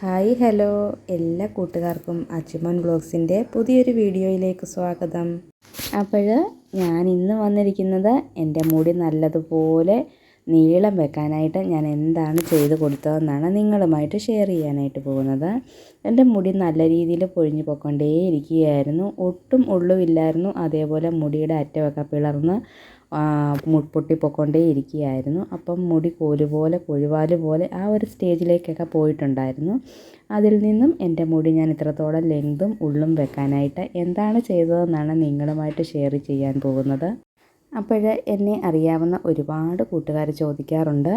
Hi hello. എല്ലാ കൂട്ടുകാർക്കും അച്ചുമോൻ ബ്ലോഗ്സിന്റെ പുതിയൊരു വീഡിയോയിലേക്ക് സ്വാഗതം. അപ്പോൾ ഞാൻ ഇന്ന് വന്നിരിക്കുന്നത് എന്റെ മുടി നല്ലതുപോലെ നീളം വെക്കാനായിട്ട് ഞാൻ എന്താണ് ചെയ്ത് കൊടുത്തതെന്നാണ് നിങ്ങളുമായിട്ട് ഷെയർ ചെയ്യാനായിട്ട് പോകുന്നത്. എന്റെ മുടി നല്ല രീതിയിൽ പൊഴിഞ്ഞു പോയിക്കൊണ്ടേയിരിക്കുകയായിരുന്നു. ഒട്ടും ഉള്ളുമില്ലായിരുന്നു അതേപോലെ മുടിയുടെ അറ്റമൊക്കെ പിളർന്ന് പൊട്ടിപ്പൊക്കൊണ്ടേ ഇരിക്കുകയായിരുന്നു. അപ്പം മുടി കോൽ പോലെ പോലെ ആ ഒരു സ്റ്റേജിലേക്കൊക്കെ പോയിട്ടുണ്ടായിരുന്നു. അതിൽ നിന്നും എന്റെ മുടി ഞാൻ ഇത്രത്തോളം ലെങ്തും ഉള്ളും വെക്കാനായിട്ട് എന്താണ് ചെയ്തതെന്നാണ് നിങ്ങളുമായിട്ട് ഷെയർ ചെയ്യാൻ പോകുന്നത്. അപ്പോൾ എന്നെ അറിയാവുന്ന ഒരുപാട് കൂട്ടുകാർ ചോദിക്കാറുണ്ട്.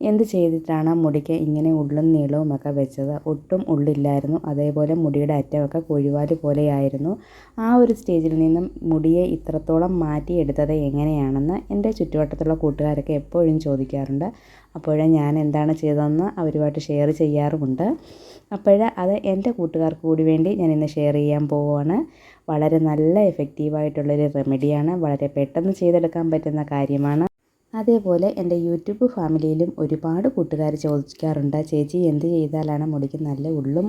എന്ത് ചെയ്തിട്ടാണ് മുടിക്ക് ഇങ്ങനെ ഉള്ളും നീളവും ഒക്കെ വെച്ചത്? ഒട്ടും ഉള്ളില്ലായിരുന്നു. അതേപോലെ മുടിയുടെ അറ്റമൊക്കെ കൊഴുവാൽ പോലെയായിരുന്നു. ആ ഒരു സ്റ്റേജിൽ നിന്നും മുടിയെ ഇത്രത്തോളം മാറ്റിയെടുത്തത് എങ്ങനെയാണെന്ന് എന്റെ ചുറ്റുവട്ടത്തുള്ള കൂട്ടുകാരൊക്കെ എപ്പോഴും ചോദിക്കാറുണ്ട്. അപ്പോഴേ ഞാൻ എന്താണ് ചെയ്തതെന്ന് അവരുമായിട്ട് ഷെയർ ചെയ്യാറുമുണ്ട്. അപ്പോഴേ അത് എന്റെ കൂട്ടുകാർക്ക് കൂടി വേണ്ടി ഞാൻ ഇന്ന് ഷെയർ ചെയ്യാൻ പോവുകയാണ്. വളരെ നല്ല എഫക്റ്റീവായിട്ടുള്ളൊരു റെമഡിയാണ് വളരെ പെട്ടെന്ന് ചെയ്തെടുക്കാൻ പറ്റുന്ന കാര്യമാണ്. അതേപോലെ എന്റെ യൂട്യൂബ് ഫാമിലിയിലും ഒരുപാട് കൂട്ടുകാർ ചോദിക്കാറുണ്ട് ചേച്ചി എന്ത് ചെയ്താലാണ് മുടിക്ക് നല്ല ഉള്ളും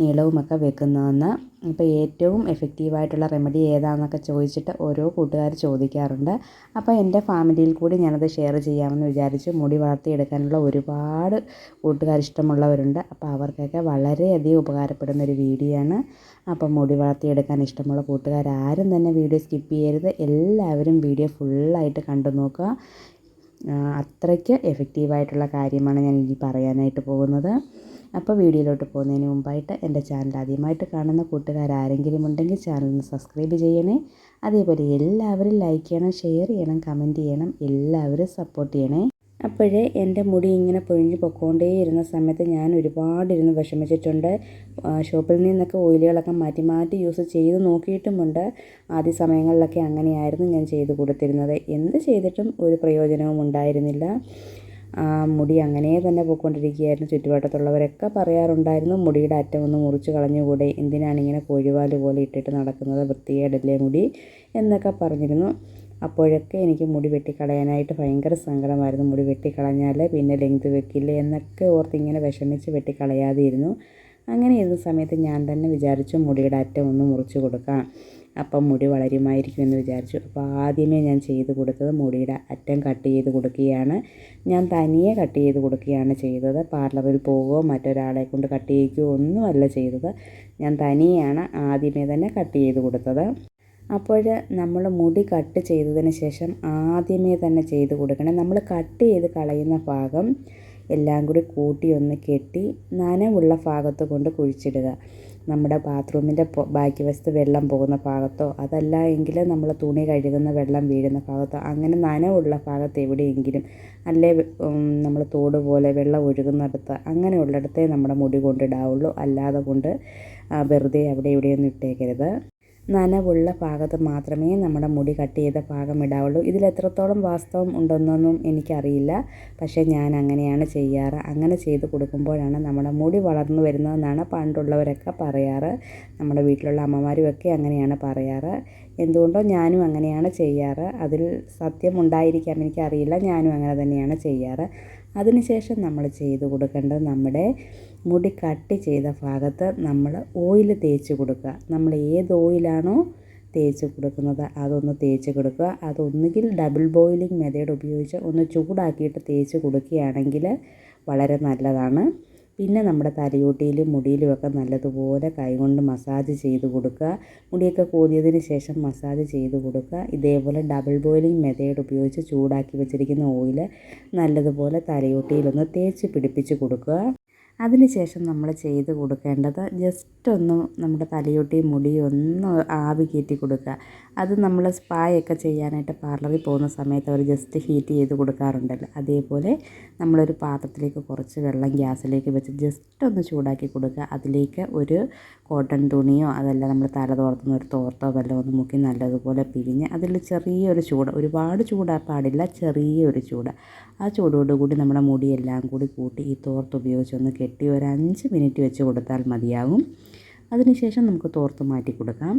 നീളവുമൊക്കെ വെക്കുന്നതെന്ന്? അപ്പോൾ ഏറ്റവും എഫക്റ്റീവായിട്ടുള്ള റെമഡി ഏതാണെന്നൊക്കെ ചോദിച്ചിട്ട് ഓരോ കൂട്ടുകാർ ചോദിക്കാറുണ്ട്. അപ്പോൾ എന്റെ ഫാമിലിയിൽ കൂടി ഞാനത് ഷെയർ ചെയ്യാമെന്ന് വിചാരിച്ചു മുടി വളർത്തിയെടുക്കാനുള്ള ഒരുപാട് കൂട്ടുകാർ ഇഷ്ടമുള്ളവരുണ്ട്. അപ്പോൾ അവർക്കൊക്കെ വളരെയധികം ഉപകാരപ്പെടുന്ന ഒരു വീഡിയോ ആണ്. അപ്പോൾ മുടി വളർത്തിയെടുക്കാൻ ഇഷ്ടമുള്ള കൂട്ടുകാർ ആരും തന്നെ വീഡിയോ സ്കിപ്പ് ചെയ്യരുത്. എല്ലാവരും വീഡിയോ ഫുള്ളായിട്ട് കണ്ടു നോക്കുക. അത്രയ്ക്ക് എഫക്റ്റീവായിട്ടുള്ള കാര്യമാണ് ഞാൻ ഇനി പറയാനായിട്ട് പോകുന്നത്. അപ്പോൾ വീഡിയോയിലോട്ട് പോകുന്നതിന് മുമ്പായിട്ട് എന്റെ ചാനൽ ആദ്യമായിട്ട് കാണുന്ന കൂട്ടുകാരാരെങ്കിലും ഉണ്ടെങ്കിൽ ചാനൽ ഒന്ന് സബ്സ്ക്രൈബ് ചെയ്യണേ. അതേപോലെ എല്ലാവരും ലൈക്ക് ചെയ്യണം ഷെയർ ചെയ്യണം കമന്റ് ചെയ്യണം എല്ലാവരും സപ്പോർട്ട് ചെയ്യണേ. അപ്പോഴേ എന്റെ മുടി ഇങ്ങനെ പൊഴിഞ്ഞ് പൊക്കോണ്ടേയിരുന്ന സമയത്ത് ഞാൻ ഒരുപാട് ഇരുന്ന് വിഷമിച്ചിട്ടുണ്ട് ഷോപ്പിൽ നിന്നൊക്കെ ഓയിലുകളൊക്കെ മാറ്റി മാറ്റി യൂസ് ചെയ്ത് നോക്കിയിട്ടുമുണ്ട്. ആദ്യ സമയങ്ങളിലൊക്കെ അങ്ങനെയായിരുന്നു ഞാൻ ചെയ്ത് കൊടുത്തിരുന്നത്. എന്ത് ചെയ്തിട്ടും ഒരു പ്രയോജനവും ഉണ്ടായിരുന്നില്ല. മുടി അങ്ങനെ തന്നെ പോയിക്കൊണ്ടിരിക്കുകയായിരുന്നു. ചുറ്റുവട്ടത്തുള്ളവരൊക്കെ പറയാറുണ്ടായിരുന്നു മുടിയുടെ അറ്റം ഒന്ന് മുറിച്ച് കളഞ്ഞുകൂടെ? എന്തിനാണ് ഇങ്ങനെ കോഴിവാൽ പോലെ ഇട്ടിട്ട് നടക്കുന്നത്? വൃത്തികേടല്ലേ മുടി? എന്നൊക്കെ പറഞ്ഞിരുന്നു. അപ്പോഴൊക്കെ എനിക്ക് മുടി വെട്ടിക്കളയാനായിട്ട് ഭയങ്കര സങ്കടമായിരുന്നു. മുടി വെട്ടിക്കളഞ്ഞാൽ പിന്നെ ലെങ്ത് വെക്കില്ല എന്നൊക്കെ ഓർത്ത് ഇങ്ങനെ വിഷമിച്ച് വെട്ടിക്കളയാതെ ഇരുന്നു അങ്ങനെ ഇരുന്ന സമയത്ത് ഞാൻ തന്നെ വിചാരിച്ചു മുടിയുടെ അറ്റം ഒന്ന് മുറിച്ച് കൊടുക്കാം. അപ്പം മുടി വളരുമായിരിക്കും എന്ന് വിചാരിച്ചു. അപ്പോൾ ആദ്യമേ ഞാൻ ചെയ്ത് കൊടുത്തത് മുടിയുടെ അറ്റം കട്ട് ചെയ്ത് കൊടുക്കുകയാണ്. ഞാൻ തനിയെ കട്ട് ചെയ്ത് കൊടുക്കുകയാണ് ചെയ്തത്. പാർലറിൽ പോവുകയോ മറ്റൊരാളെ കൊണ്ട് കട്ട് ചെയ്യിക്കുകയോ ഒന്നുമല്ല ചെയ്തത്. ഞാൻ തനിയെയാണ് ആദ്യമേ തന്നെ കട്ട് ചെയ്ത് കൊടുത്തത്. അപ്പോൾ നമ്മൾ മുടി കട്ട് ചെയ്തതിന് ശേഷം ആദ്യമേ തന്നെ ചെയ്ത് കൊടുക്കണം. നമ്മൾ കട്ട് ചെയ്ത് കളയുന്ന ഭാഗം എല്ലാം കൂടി കൂട്ടി ഒന്ന് കെട്ടി നനവുള്ള ഭാഗത്ത് കൊണ്ട് കുഴിച്ചിടുക. നമ്മുടെ ബാത്റൂമിന്റെ ബാക്കി വശത്ത് വെള്ളം പോകുന്ന ഭാഗത്തോ അതല്ല എങ്കിൽ നമ്മൾ തുണി കഴുകുന്ന വെള്ളം വീഴുന്ന ഭാഗത്തോ അങ്ങനെ നനവുള്ള ഭാഗത്ത് എവിടെയെങ്കിലും അല്ലേ നമ്മൾ തോട് പോലെ വെള്ളം ഒഴുകുന്നിടത്ത് അങ്ങനെയുള്ളിടത്തേ നമ്മുടെ മുടി കൊണ്ടിടാവുള്ളൂ. അല്ലാതെ കൊണ്ട് വെറുതെ അവിടെ ഇവിടെയൊന്നും ഇട്ടേക്കരുത്. നനവുള്ള ഭാഗത്ത് മാത്രമേ നമ്മുടെ മുടി കട്ട് ചെയ്ത ഭാഗം ഇടാവുള്ളൂ. ഇതിൽ എത്രത്തോളം വാസ്തവം ഉണ്ടെന്നൊന്നും എനിക്കറിയില്ല. പക്ഷേ ഞാൻ അങ്ങനെയാണ് ചെയ്യാറ്. അങ്ങനെ ചെയ്ത് കൊടുക്കുമ്പോഴാണ് നമ്മുടെ മുടി വളർന്നു വരുന്നതെന്നാണ് പണ്ടുള്ളവരൊക്കെ പറയാറ്. നമ്മുടെ വീട്ടിലുള്ള അമ്മമാരുമൊക്കെ അങ്ങനെയാണ് പറയാറ്. എന്തുകൊണ്ടോ ഞാനും അങ്ങനെയാണ് ചെയ്യാറ്. അതിൽ സത്യം ഉണ്ടായിരിക്കാം എനിക്കറിയില്ല. ഞാനും അങ്ങനെ തന്നെയാണ് ചെയ്യാറ്. അതിനുശേഷം നമ്മൾ ചെയ്തു കൊടുക്കേണ്ടത് നമ്മുടെ മുടി കട്ട് ചെയ്ത ഭാഗത്ത് നമ്മൾ ഓയിൽ തേച്ച് കൊടുക്കുക. നമ്മൾ ഏത് ഓയിലാണോ തേച്ച് കൊടുക്കുന്നത് അതൊന്ന് തേച്ച് കൊടുക്കുക. അതൊന്നുകിൽ ഡബിൾ ബോയിലിംഗ് മെത്തേഡ് ഉപയോഗിച്ച് ഒന്ന് ചൂടാക്കിയിട്ട് തേച്ച് കൊടുക്കുകയാണെങ്കിൽ വളരെ നല്ലതാണ്. പിന്നെ നമ്മുടെ തലയോട്ടിയിലും മുടിയിലുമൊക്കെ നല്ലതുപോലെ കൈകൊണ്ട് മസാജ് ചെയ്ത് കൊടുക്കുക. മുടിയൊക്കെ കോതിയതിന് ശേഷം മസാജ് ചെയ്ത് കൊടുക്കുക. ഇതേപോലെ ഡബിൾ ബോയിലിംഗ് മെത്തേഡ് ഉപയോഗിച്ച് ചൂടാക്കി വെച്ചിരിക്കുന്ന ഓയിൽ നല്ലതുപോലെ തലയോട്ടിയിലൊന്ന് തേച്ച് പിടിപ്പിച്ച് കൊടുക്കുക. അതിനുശേഷം നമ്മൾ ചെയ്ത് കൊടുക്കേണ്ടത് ജസ്റ്റ് ഒന്ന് നമ്മുടെ തലയോട്ടി മുടി ഒന്ന് ആവി കയറ്റി കൊടുക്കുക. അത് നമ്മൾ സ്പായൊക്കെ ചെയ്യാനായിട്ട് പാർലറിൽ പോകുന്ന സമയത്ത് അവർ ജസ്റ്റ് ഹീറ്റ് ചെയ്ത് കൊടുക്കാറുണ്ടല്ലോ. അതേപോലെ നമ്മളൊരു പാത്രത്തിലേക്ക് കുറച്ച് വെള്ളം ഗ്യാസിലേക്ക് വെച്ച് ജസ്റ്റ് ഒന്ന് ചൂടാക്കി കൊടുക്കുക. അതിലേക്ക് ഒരു കോട്ടൺ തുണിയോ അതല്ല നമ്മൾ തല തോർത്തുന്ന ഒരു തോർത്തോ വല്ലതും ഒന്ന് മുക്കി നല്ലതുപോലെ പിരിഞ്ഞ് അതിൽ ചെറിയൊരു ചൂട് ഒരുപാട് ചൂടാ പാടില്ല ചെറിയൊരു ചൂട്. ആ ചൂടോടുകൂടി നമ്മുടെ മുടിയെല്ലാം കൂടി കൂട്ടി ഈ തോർത്ത് ഉപയോഗിച്ച് ഒന്ന് കെട്ടി ഒരു അഞ്ച് മിനിറ്റ് വെച്ച് കൊടുത്താൽ മതിയാകും. അതിനുശേഷം നമുക്ക് തോർത്ത് മാറ്റി കൊടുക്കാം.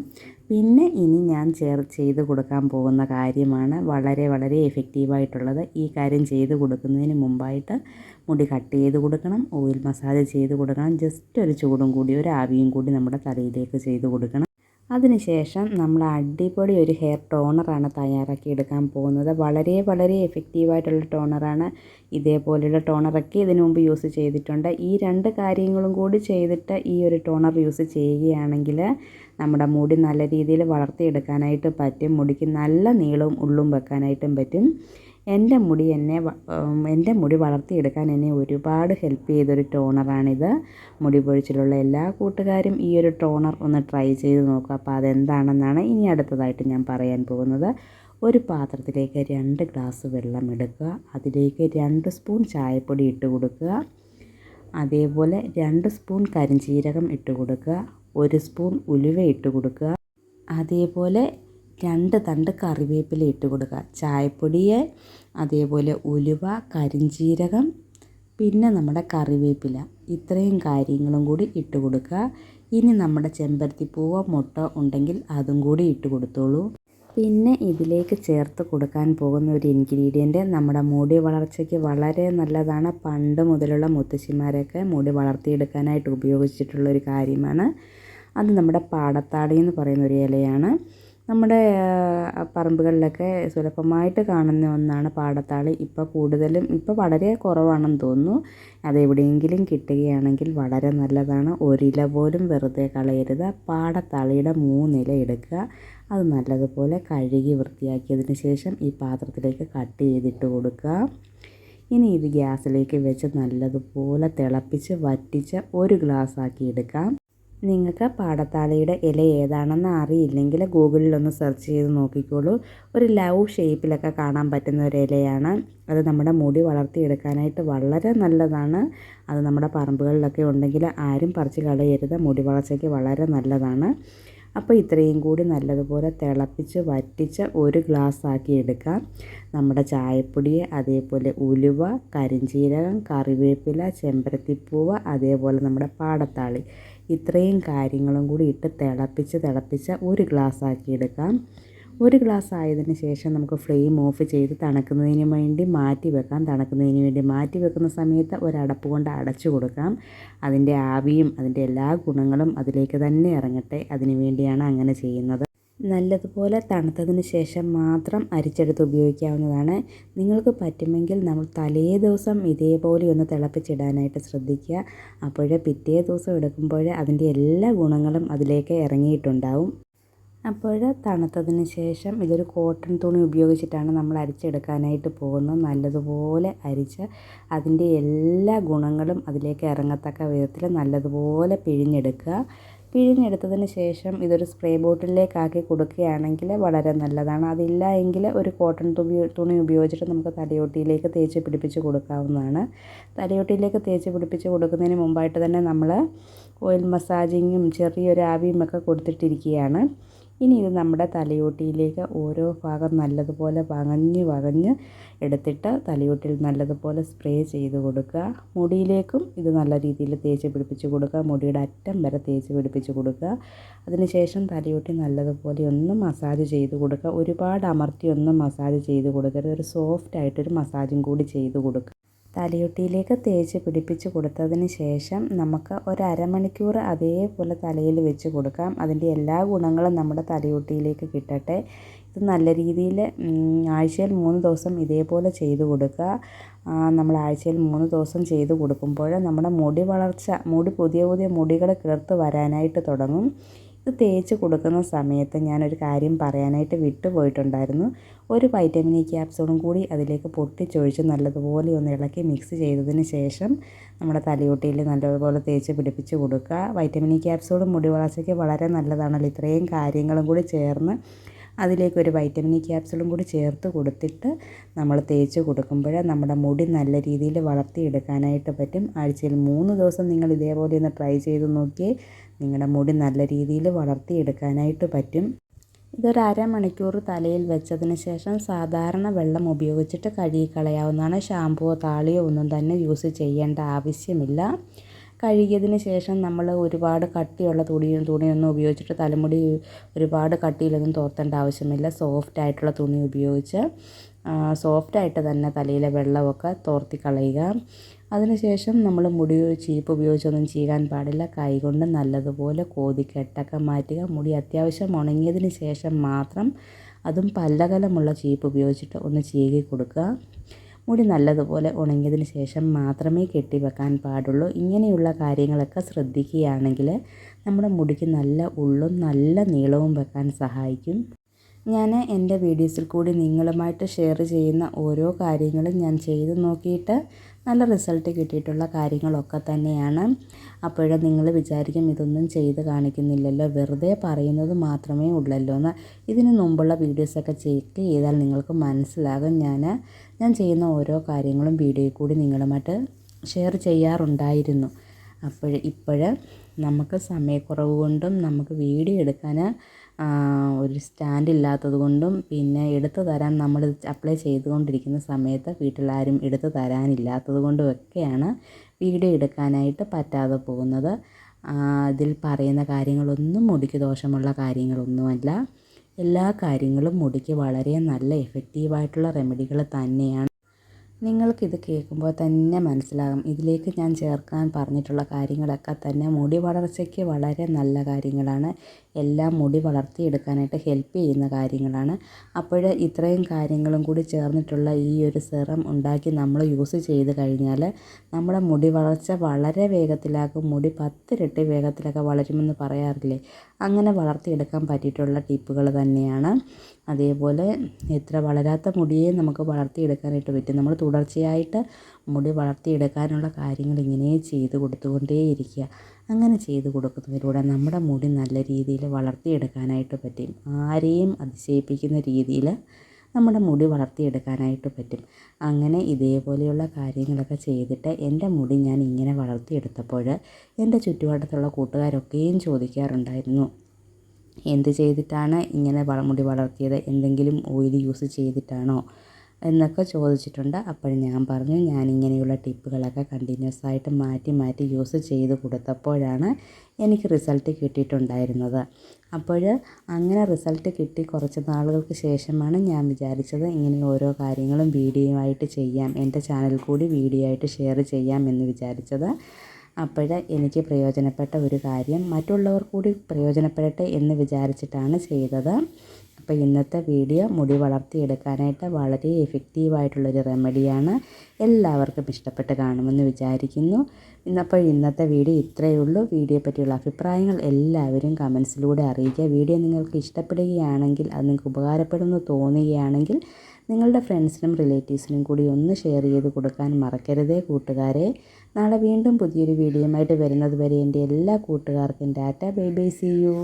പിന്നെ ഇനി ഞാൻ ചേർ ചെയ്ത് കൊടുക്കാൻ പോകുന്ന കാര്യമാണ് വളരെ വളരെ എഫക്റ്റീവായിട്ടുള്ളത് ഈ കാര്യം ചെയ്ത് കൊടുക്കുന്നതിന് മുമ്പായിട്ട് മുടി കട്ട് ചെയ്ത് കൊടുക്കണം ഓയിൽ മസാജ് ചെയ്ത് കൊടുക്കണം ജസ്റ്റ് ഒരു ചൂടും കൂടി ഒരു ആവിയും കൂടി നമ്മുടെ തലയിലേക്ക് ചെയ്ത് കൊടുക്കണം. അതിനുശേഷം നമ്മൾ അടിപൊളി ഒരു ഹെയർ ടോണറാണ് തയ്യാറാക്കി എടുക്കാൻ പോകുന്നത്. വളരെ വളരെ എഫക്റ്റീവായിട്ടുള്ള ടോണറാണ് ഇതേപോലെയുള്ള ടോണറൊക്കെ ഇതിനു മുമ്പ് യൂസ് ചെയ്തിട്ടുണ്ട്. ഈ രണ്ട് കാര്യങ്ങളും കൂടി ചെയ്തിട്ട് ഈ ഒരു ടോണർ യൂസ് ചെയ്യുകയാണെങ്കിൽ നമ്മുടെ മുടി നല്ല രീതിയിൽ വളർത്തിയെടുക്കാനായിട്ട് പറ്റും. മുടിക്ക് നല്ല നീളവും ഉള്ളും വെക്കാനായിട്ടും പറ്റും. എന്റെ മുടി എന്നെ എന്റെ മുടി വളർത്തിയെടുക്കാൻ എന്നെ ഒരുപാട് ഹെൽപ്പ് ചെയ്തൊരു ടോണറാണിത് മുടി പൊഴിച്ചിലുള്ള എല്ലാ കൂട്ടുകാരും ഈ ഒരു ടോണർ ഒന്ന് ട്രൈ ചെയ്ത് നോക്കുക അപ്പോൾ അതെന്താണെന്നാണ് ഇനി അടുത്തതായിട്ട് ഞാൻ പറയാൻ പോകുന്നത്. ഒരു പാത്രത്തിലേക്ക് രണ്ട് ഗ്ലാസ് വെള്ളം എടുക്കുക അതിലേക്ക് രണ്ട് സ്പൂൺ ചായപ്പൊടി ഇട്ട് കൊടുക്കുക. അതേപോലെ രണ്ട് സ്പൂൺ കരിഞ്ചീരകം ഇട്ട് കൊടുക്കുക. ഒരു സ്പൂൺ ഉലുവ ഇട്ട് കൊടുക്കുക. അതേപോലെ രണ്ട് തണ്ട് കറിവേപ്പില ഇട്ട് കൊടുക്കുക. ചായപ്പൊടിയെ അതേപോലെ ഉലുവ കരിഞ്ചീരകം പിന്നെ നമ്മുടെ കറിവേപ്പില. ഇത്രയും കാര്യങ്ങളും കൂടി ഇട്ട് കൊടുക്കുക. ഇനി നമ്മുടെ ചെമ്പരത്തിപ്പൂവോ മുട്ട ഉണ്ടെങ്കിൽ അതും കൂടി ഇട്ട് കൊടുത്തോളൂ. പിന്നെ ഇതിലേക്ക് ചേർത്ത് കൊടുക്കാൻ പോകുന്ന ഒരു ഇൻഗ്രീഡിയന്റ് നമ്മുടെ മുടി വളർച്ചയ്ക്ക് വളരെ നല്ലതാണ്. പണ്ട് മുതലുള്ള മുത്തശ്ശിമാരൊക്കെ മുടി വളർത്തിയെടുക്കാനായിട്ട് ഉപയോഗിച്ചിട്ടുള്ള ഒരു കാര്യമാണ്. അത് നമ്മുടെ പാടത്താടി എന്ന് പറയുന്ന ഒരു ഇലയാണ്. നമ്മുടെ പറമ്പുകളിലൊക്കെ സുലഭമായിട്ട് കാണുന്ന ഒന്നാണ് പാടത്താളി. ഇപ്പോൾ കൂടുതലും ഇപ്പോൾ വളരെ കുറവാണെന്ന് തോന്നുന്നു. അതെവിടെയെങ്കിലും കിട്ടുകയാണെങ്കിൽ വളരെ നല്ലതാണ്. ഒരില പോലും വെറുതെ കളയരുത്. പാടത്താളിയുടെ മൂന്നില എടുക്കുക. അത് നല്ലതുപോലെ കഴുകി വൃത്തിയാക്കിയതിന് ശേഷം ഈ പാത്രത്തിലേക്ക് കട്ട് ചെയ്തിട്ട് കൊടുക്കുക. ഇനി ഇത് ഗ്യാസിലേക്ക് വെച്ച് നല്ലതുപോലെ തിളപ്പിച്ച് വറ്റിച്ച് ഒരു ഗ്ലാസ് ആക്കി എടുക്കാം. നിങ്ങൾക്ക് പാടത്താളിയുടെ ഇല ഏതാണെന്ന് അറിയില്ലെങ്കിൽ ഗൂഗിളിലൊന്ന് സെർച്ച് ചെയ്ത് നോക്കിക്കോളൂ. ഒരു ലവ് ഷേപ്പിലൊക്കെ കാണാൻ പറ്റുന്ന ഒരു ഇലയാണ്. അത് നമ്മുടെ മുടി വളർത്തിയെടുക്കാനായിട്ട് വളരെ നല്ലതാണ്. അത് നമ്മുടെ പറമ്പുകളിലൊക്കെ ഉണ്ടെങ്കിൽ ആരും പറിച്ച് കളയരുത്. മുടി വളർച്ചയ്ക്ക് വളരെ നല്ലതാണ്. അപ്പോൾ ഇത്രയും കൂടി നല്ലതുപോലെ തിളപ്പിച്ച് വറ്റിച്ച് ഒരു ഗ്ലാസ് ആക്കി എടുക്കാം. നമ്മുടെ ചായപ്പൊടി അതേപോലെ ഉലുവ കരിഞ്ചീരകം കറിവേപ്പില ചെമ്പരത്തിപ്പൂവ് അതേപോലെ നമ്മുടെ പാടത്താളി. ഇത്രയും കാര്യങ്ങളും കൂടി ഇട്ട് തിളപ്പിച്ച് തിളപ്പിച്ച് ഒരു ഗ്ലാസ് ആക്കി എടുക്കാം. ഒരു ഗ്ലാസ് ആയതിന് ശേഷം നമുക്ക് ഫ്ലെയിം ഓഫ് ചെയ്ത് തണുക്കുന്നതിന് വേണ്ടി മാറ്റി വെക്കാം. തണുക്കുന്നതിന് വേണ്ടി മാറ്റി വെക്കുന്ന സമയത്ത് ഒരടപ്പ് കൊണ്ട് അടച്ചു കൊടുക്കാം. അതിന്റെ ആവിയും അതിന്റെ എല്ലാ ഗുണങ്ങളും അതിലേക്ക് തന്നെ ഇറങ്ങട്ടെ. അതിനു വേണ്ടിയാണ് അങ്ങനെ ചെയ്യുന്നത്. നല്ലതുപോലെ തണുത്തതിന് ശേഷം മാത്രം അരിച്ചെടുത്ത് ഉപയോഗിക്കാവുന്നതാണ്. നിങ്ങൾക്ക് പറ്റുമെങ്കിൽ നമ്മൾ തലേ ദിവസം ഇതേപോലെ ഒന്ന് തിളപ്പിച്ചിടാനായിട്ട് ശ്രദ്ധിക്കുക. അപ്പോഴേ പിറ്റേ ദിവസം എടുക്കുമ്പോൾ അതിന്റെ എല്ലാ ഗുണങ്ങളും അതിലേക്ക് ഇറങ്ങിയിട്ടുണ്ടാവും. അപ്പോൾ തണുത്തതിന് ശേഷം ഇതൊരു കോട്ടൺ തുണി ഉപയോഗിച്ചിട്ടാണ് നമ്മൾ അരിച്ചെടുക്കാനായിട്ട് പോകുന്നത്. നല്ലതുപോലെ അരിച്ച് അതിന്റെ എല്ലാ ഗുണങ്ങളും അതിലേക്ക് ഇറങ്ങത്തക്ക വിധത്തിൽ നല്ലതുപോലെ പിഴിഞ്ഞെടുക്കുക. പിഴിഞ്ഞെടുത്തതിന് ശേഷം ഇതൊരു സ്പ്രേ ബോട്ടിലേക്കാക്കി കൊടുക്കുകയാണെങ്കിൽ വളരെ നല്ലതാണ്. അതില്ല എങ്കിൽ ഒരു കോട്ടൺ തുണി തുണി ഉപയോഗിച്ചിട്ട് നമുക്ക് തലയോട്ടിയിലേക്ക് തേച്ച് പിടിപ്പിച്ച് കൊടുക്കാവുന്നതാണ്. തലയോട്ടിയിലേക്ക് തേച്ച് പിടിപ്പിച്ച് കൊടുക്കുന്നതിന് മുമ്പായിട്ട് തന്നെ നമ്മൾ ഓയിൽ മസാജിങ്ങും ചെറിയൊരു ആവിയും ഒക്കെ കൊടുത്തിട്ടിരിക്കുകയാണ്. ഇനി ഇത് നമ്മുടെ തലയോട്ടിയിലേക്ക് ഓരോ ഭാഗം നല്ലതുപോലെ വകഞ്ഞ് വകഞ്ഞ് എടുത്തിട്ട് തലയോട്ടിയിൽ നല്ലതുപോലെ സ്പ്രേ ചെയ്ത് കൊടുക്കുക. മുടിയിലേക്കും ഇത് നല്ല രീതിയിൽ തേച്ച് പിടിപ്പിച്ച് കൊടുക്കുക. മുടിയുടെ അറ്റം വരെ തേച്ച് പിടിപ്പിച്ച് കൊടുക്കുക. അതിനുശേഷം തലയോട്ടി നല്ലതുപോലെ ഒന്ന് മസാജ് ചെയ്ത് കൊടുക്കുക. ഒരുപാട് അമർത്തി ഒന്ന് മസാജ് ചെയ്ത് കൊടുക്കരുത്. ഒരു സോഫ്റ്റ് ആയിട്ടൊരു മസാജും കൂടി ചെയ്ത് കൊടുക്കുക. തലയൊട്ടിയിലേക്ക് തേച്ച് പിടിപ്പിച്ച് കൊടുത്തതിന് ശേഷം നമുക്ക് ഒരു അരമണിക്കൂർ അതേപോലെ തലയിൽ വെച്ച് കൊടുക്കാം. അതിന്റെ എല്ലാ ഗുണങ്ങളും നമ്മുടെ തലയൊട്ടിയിലേക്ക് കിട്ടട്ടെ. ഇത് നല്ല രീതിയിൽ ആഴ്ചയിൽ മൂന്ന് ദിവസം ഇതേപോലെ ചെയ്ത് കൊടുക്കുക. നമ്മൾ ആഴ്ചയിൽ മൂന്ന് ദിവസം ചെയ്ത് കൊടുക്കുമ്പോൾ നമ്മുടെ മുടി വളർച്ച മുടി പുതിയ പുതിയ മുടികൾ കിളിർത്ത് വരാനായിട്ട് തുടങ്ങും. ഇത് തേച്ച് കൊടുക്കുന്ന സമയത്ത് ഞാനൊരു കാര്യം പറയാനായിട്ട് വിട്ടുപോയിട്ടുണ്ടായിരുന്നു. ഒരു വൈറ്റമിൻ ഇ ക്യാപ്സൂളും കൂടി അതിലേക്ക് പൊട്ടിച്ചൊഴിച്ച് നല്ലതുപോലെ ഒന്ന് ഇളക്കി മിക്സ് ചെയ്തതിന് ശേഷം നമ്മുടെ തലയോട്ടിയിൽ നല്ലതുപോലെ തേച്ച് പിടിപ്പിച്ച് കൊടുക്കുക. വൈറ്റമിൻ ഇ ക്യാപ്സൂളും മുടി വളർച്ചയ്ക്ക് വളരെ നല്ലതാണല്ലോ. ഇത്രയും കാര്യങ്ങളും കൂടി ചേർന്ന് അതിലേക്ക് ഒരു വൈറ്റമിൻ ഇ ക്യാപ്സൂളും കൂടി ചേർത്ത് കൊടുത്തിട്ട് നമ്മൾ തേച്ച് കൊടുക്കുമ്പോൾ നമ്മുടെ മുടി നല്ല രീതിയിൽ വളർത്തിയെടുക്കാനായിട്ട് പറ്റും. ആഴ്ചയിൽ മൂന്ന് ദിവസം നിങ്ങൾ ഇതേപോലെ ഒന്ന് ട്രൈ ചെയ്ത് നോക്കിയേ നിങ്ങളുടെ മുടി നല്ല രീതിയിൽ വളർത്തിയെടുക്കാനായിട്ട് പറ്റും. ഇതൊരു അരമണിക്കൂർ തലയിൽ വെച്ചതിന് ശേഷം സാധാരണ വെള്ളം ഉപയോഗിച്ചിട്ട് കഴുകി കളയാവുന്നതാണ് ഷാമ്പുവോ താളിയോ ഒന്നും തന്നെ യൂസ് ചെയ്യേണ്ട ആവശ്യമില്ല. കഴുകിയതിന് ശേഷം നമ്മൾ ഒരുപാട് കട്ടിയുള്ള തുണിയും തുണിയൊന്നും ഉപയോഗിച്ചിട്ട് തലമുടി ഒരുപാട് കട്ടിയിലൊന്നും തോർത്തേണ്ട ആവശ്യമില്ല. സോഫ്റ്റ് ആയിട്ടുള്ള തുണി ഉപയോഗിച്ച്. സോഫ്റ്റായിട്ട് തന്നെ തലയിലെ വെള്ളമൊക്കെ തോർത്തി കളയുക. അതിനുശേഷം നമ്മൾ മുടി ചീപ്പ് ഉപയോഗിച്ചൊന്നും ചീകാൻ പാടില്ല. കൈകൊണ്ട് നല്ലതുപോലെ കോതി കെട്ടൊക്കെ മാറ്റുക. മുടി അത്യാവശ്യം ഉണങ്ങിയതിന് ശേഷം മാത്രം അതും പല്ലകലമുള്ള ചീപ്പ് ഉപയോഗിച്ചിട്ട് ഒന്ന് ചീകി കൊടുക്കുക. മുടി നല്ലതുപോലെ ഉണങ്ങിയതിന് ശേഷം മാത്രമേ കെട്ടിവെക്കാൻ പാടുള്ളൂ. ഇങ്ങനെയുള്ള കാര്യങ്ങളൊക്കെ ശ്രദ്ധിക്കുകയാണെങ്കിൽ നമ്മുടെ മുടിക്ക് നല്ല ഉള്ളും നല്ല നീളവും വെക്കാൻ സഹായിക്കും. ഞാൻ എന്റെ വീഡിയോസിൽ കൂടി നിങ്ങളുമായിട്ട് ഷെയർ ചെയ്യുന്ന ഓരോ കാര്യങ്ങളും ഞാൻ ചെയ്ത് നോക്കിയിട്ട് നല്ല റിസൾട്ട് കിട്ടിയിട്ടുള്ള കാര്യങ്ങളൊക്കെ തന്നെയാണ്. അപ്പോഴേ നിങ്ങൾ വിചാരിക്കും ഇതൊന്നും ചെയ്ത് കാണിക്കുന്നില്ലല്ലോ. വെറുതെ പറയുന്നത് മാത്രമേ ഉള്ളല്ലോ എന്ന്. ഇതിന് മുമ്പുള്ള വീഡിയോസൊക്കെ ചെക്ക് ചെയ്താൽ നിങ്ങൾക്ക് മനസ്സിലാകും. ഞാൻ ഞാൻ ചെയ്യുന്ന ഓരോ കാര്യങ്ങളും വീഡിയോയിൽ കൂടി നിങ്ങളുമായിട്ട് ഷെയർ ചെയ്യാറുണ്ടായിരുന്നു. അപ്പോൾ ഇപ്പോൾ നമുക്ക് സമയക്കുറവ് കൊണ്ടും നമുക്ക് വീഡിയോ എടുക്കാൻ ഒരു സ്റ്റാൻഡ് ഇല്ലാത്തത് കൊണ്ടും പിന്നെ എടുത്തു തരാൻ നമ്മൾ അപ്ലൈ ചെയ്തുകൊണ്ടിരിക്കുന്ന സമയത്ത് വീട്ടിലാരും എടുത്തു തരാനില്ലാത്തത് കൊണ്ടും ഒക്കെയാണ് വീഡിയോ എടുക്കാനായിട്ട് പറ്റാതെ പോകുന്നത്. അതിൽ പറയുന്ന കാര്യങ്ങളൊന്നും മുടിക്ക് ദോഷമുള്ള കാര്യങ്ങളൊന്നുമല്ല. എല്ലാ കാര്യങ്ങളും മുടിക്ക് വളരെ നല്ല എഫക്റ്റീവായിട്ടുള്ള റെമഡികൾ തന്നെയാണ്. നിങ്ങൾക്കിത് കേൾക്കുമ്പോൾ തന്നെ മനസ്സിലാകും. ഇതിലേക്ക് ഞാൻ ചേർക്കാൻ പറഞ്ഞിട്ടുള്ള കാര്യങ്ങളൊക്കെ തന്നെ മുടി വളർച്ചയ്ക്ക് വളരെ നല്ല കാര്യങ്ങളാണ്. എല്ലാം മുടി വളർത്തിയെടുക്കാനായിട്ട് ഹെൽപ്പ് ചെയ്യുന്ന കാര്യങ്ങളാണ്. അപ്പോൾ ഇത്രയും കാര്യങ്ങളും കൂടി ചേർന്നിട്ടുള്ള ഈ ഒരു സെറം ഉണ്ടാക്കി നമ്മൾ യൂസ് ചെയ്ത് കഴിഞ്ഞാൽ നമ്മുടെ മുടി വളർച്ച വളരെ വേഗത്തിലാക്കും മുടി പത്തിരട്ടി വേഗത്തിലൊക്കെ വളരുമെന്ന് പറയാറില്ലേ? അങ്ങനെ വളർത്തിയെടുക്കാൻ പറ്റിയിട്ടുള്ള ടിപ്പുകൾ തന്നെയാണ്. അതേപോലെ എത്ര വളരാത്ത മുടിയെ നമുക്ക് വളർത്തിയെടുക്കാനായിട്ട് പറ്റും. നമ്മൾ തുടർച്ചയായിട്ട് മുടി വളർത്തിയെടുക്കാനുള്ള കാര്യങ്ങൾ ഇങ്ങനെ ചെയ്ത് കൊടുത്തുകൊണ്ടേയിരിക്കുക. അങ്ങനെ ചെയ്ത് കൊടുക്കുന്നതിലൂടെ നമ്മുടെ മുടി നല്ല രീതിയിൽ വളർത്തിയെടുക്കാനായിട്ട് പറ്റും. ആരെയും അതിശയിപ്പിക്കുന്ന രീതിയിൽ നമ്മുടെ മുടി വളർത്തിയെടുക്കാനായിട്ട് പറ്റും. അങ്ങനെ ഇതേപോലെയുള്ള കാര്യങ്ങളൊക്കെ ചെയ്തിട്ട് എന്റെ മുടി ഞാൻ ഇങ്ങനെ വളർത്തിയെടുത്തപ്പോൾ എന്റെ ചുറ്റുപാടത്തുള്ള കൂട്ടുകാരൊക്കെയും ചോദിക്കാറുണ്ടായിരുന്നു. എന്ത് ചെയ്തിട്ടാണ് ഇങ്ങനെ മുടി വളർത്തിയത്? എന്തെങ്കിലും ഓയിൽ യൂസ് ചെയ്തിട്ടാണോ? എന്നൊക്കെ ചോദിച്ചിട്ടുണ്ട്. അപ്പോൾ ഞാൻ പറഞ്ഞു ഞാൻ ഇങ്ങനെയുള്ള ടിപ്പുകളൊക്കെ കണ്ടിന്യൂസ് ആയിട്ട് മാറ്റി മാറ്റി യൂസ് ചെയ്ത് കൊടുത്തപ്പോഴാണ് എനിക്ക് റിസൾട്ട് കിട്ടിയിട്ടുണ്ടായിരുന്നത്. അപ്പോൾ അങ്ങനെ റിസൾട്ട് കിട്ടി കുറച്ച് നാളുകൾക്ക് ശേഷമാണ് ഞാൻ വിചാരിച്ചത് ഇങ്ങനെ ഓരോ കാര്യങ്ങളും വീഡിയോ ആയിട്ട് ചെയ്യാം എന്റെ ചാനൽ കൂടി വീഡിയോ ആയിട്ട് ഷെയർ ചെയ്യാം എന്ന് വിചാരിച്ചത്. അപ്പോൾ എനിക്ക് പ്രയോജനപ്പെട്ട ഒരു കാര്യം മറ്റുള്ളവർ കൂടി പ്രയോജനപ്പെടട്ടെ എന്ന് വിചാരിച്ചിട്ടാണ് ചെയ്തത്. അപ്പോൾ ഇന്നത്തെ വീഡിയോ മുടി വളർത്തിയെടുക്കാനായിട്ട് വളരെ എഫക്റ്റീവായിട്ടുള്ളൊരു റെമഡിയാണ് എല്ലാവർക്കും ഇഷ്ടപ്പെട്ട് കാണുമെന്ന് വിചാരിക്കുന്നു. ഇന്നപ്പോൾ ഇന്നത്തെ വീഡിയോ ഇത്രയേ ഉള്ളൂ. വീഡിയോ പറ്റിയുള്ള അഭിപ്രായങ്ങൾ എല്ലാവരും കമൻസിലൂടെ അറിയിക്കുക. വീഡിയോ നിങ്ങൾക്ക് ഇഷ്ടപ്പെടുകയാണെങ്കിൽ അത് നിങ്ങൾക്ക് ഉപകാരപ്പെടുമെന്ന് തോന്നുകയാണെങ്കിൽ നിങ്ങളുടെ ഫ്രണ്ട്സിനും റിലേറ്റീവ്സിനും കൂടി ഒന്ന് ഷെയർ ചെയ്ത് കൊടുക്കാൻ മറക്കരുതേ കൂട്ടുകാരെ. നാളെ വീണ്ടും പുതിയൊരു വീഡിയോ ആയിട്ട് വരുന്നത് വരെ എന്റെ എല്ലാ കൂട്ടുകാർക്കും data bye bye see U.